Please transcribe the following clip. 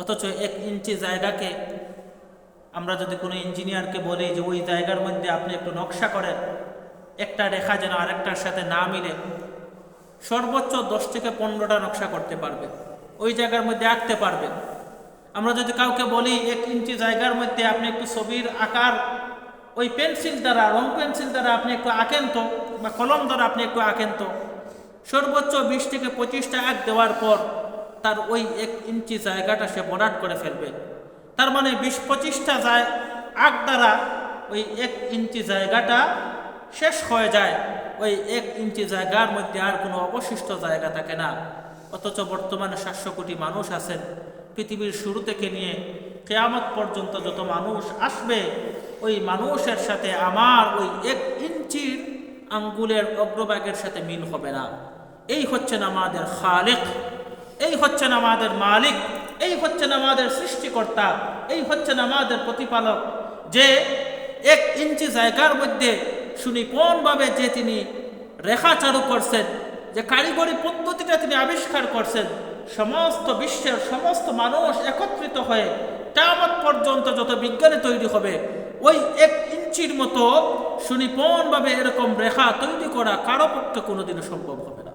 অথচ এক ইঞ্চি জায়গাকে আমরা যদি কোনো ইঞ্জিনিয়ারকে বলি যে ওই জায়গার মধ্যে আপনি একটু নকশা করেন, একটা রেখা যেন আরেকটার সাথে না মিলে, সর্বোচ্চ দশ থেকে পনেরোটা নকশা করতে পারবে, ওই জায়গার মধ্যে আঁকতে পারবে। আমরা যদি কাউকে বলি এক ইঞ্চি জায়গার মধ্যে আপনি একটু ছবির আকার, ওই পেন্সিল দ্বারা রং পেন্সিল দ্বারা আপনি একটু আঁকেন তো, বা কলম দ্বারা আপনি একটু আঁকেন তো, সর্বোচ্চ বিশ থেকে পঁচিশটা আঁক দেওয়ার পর তার ওই এক ইঞ্চি জায়গাটা সে বরাট করে ফেলবে। তার মানে বিশ পঁচিশটা যায় আঁক দ্বারা ওই এক ইঞ্চি জায়গাটা শেষ হয়ে যায়। ওই এক ইঞ্চি জায়গার মধ্যে আর কোনো অবশিষ্ট জায়গা থাকে না। অথচ বর্তমানে সাতশো কোটি মানুষ আছেন। পৃথিবীর শুরু থেকে নিয়ে কেয়ামত পর্যন্ত যত মানুষ আসবে, ওই মানুষের সাথে আমার ওই এক ইঞ্চির আঙ্গুলের অগ্রভাগের সাথে মিল হবে না। এই হচ্ছেন আমাদের খালেক। এই হচ্ছেন আমাদের মালিক, এই হচ্ছেন আমাদের সৃষ্টিকর্তা, এই হচ্ছেন আমাদের প্রতিপালক যে এক ইঞ্চি জায়গার মধ্যে সুনিপুণভাবে যে তিনি রেখা চালু করছেন, যে কারিগরি পদ্ধতিটা তিনি আবিষ্কার করছেন, সমস্ত বিশ্বের সমস্ত মানুষ একত্রিত হয়ে কেয়ামত পর্যন্ত যত বিজ্ঞানী তৈরি হবে, ওই এক ইঞ্চির মতো সুনিপুণভাবে এরকম রেখা তৈরি করা কারও পক্ষে কোনোদিনও সম্ভব হবে না।